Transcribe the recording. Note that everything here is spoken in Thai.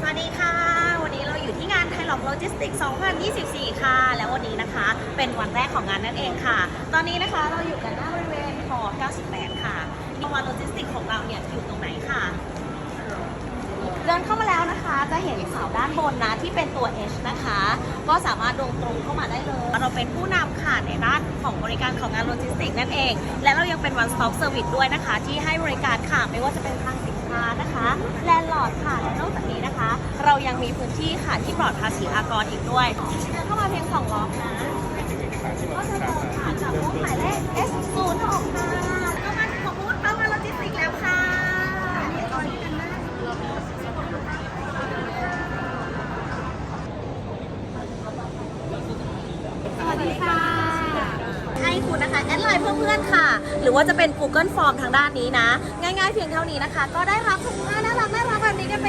สวัสดีค่ะ วันนี้เราอยู่ที่งานไทยล็อกโลจิสติก 2024 ค่ะ แล้ววันนี้นะคะเป็นวันแรกของงานนั่นเองค่ะ ตอนนี้นะคะเราอยู่กันหน้าบริเวณหอ 98 ค่ะวันโลจิสติกของเราเนี่ยอยู่ตรงไหนค่ะ เดินเข้ามาแล้วนะคะ จะเห็นเสาด้านบนนะที่เป็นตัว H นะคะ ก็สามารถลงตรงเข้ามาได้เลย เราเป็นผู้นำค่ะในด้านของบริการของงานโลจิสติกนั่นเอง และเรายังเป็น one stop service ด้วยนะคะ ที่ให้บริการ แลนด์ลอร์ดค่ะและนอกจากนี้นะคะ เรายังมีพื้นที่ค่ะที่ปลอดภาษีอากรอีกด้วยเดินเข้ามาเพียงสองล็อกนะก็จะตรงผ่านกับบูธหมายเลข S06 ค่ะก็มาถึงของบูธเข้ามาโลจิสติกแล้วค่ะตอนนี้กันหน้าสวัสดีค่ะให้คุณนะคะแอดไลน์ นค่ะ หรือว่าจะเป็น Google Form ทางด้านนี้นะ ง่ายๆเพียงเท่านี้นะคะ ก็ได้รับคุณผ้าน่ารักน่ารักแบบนี้กันไป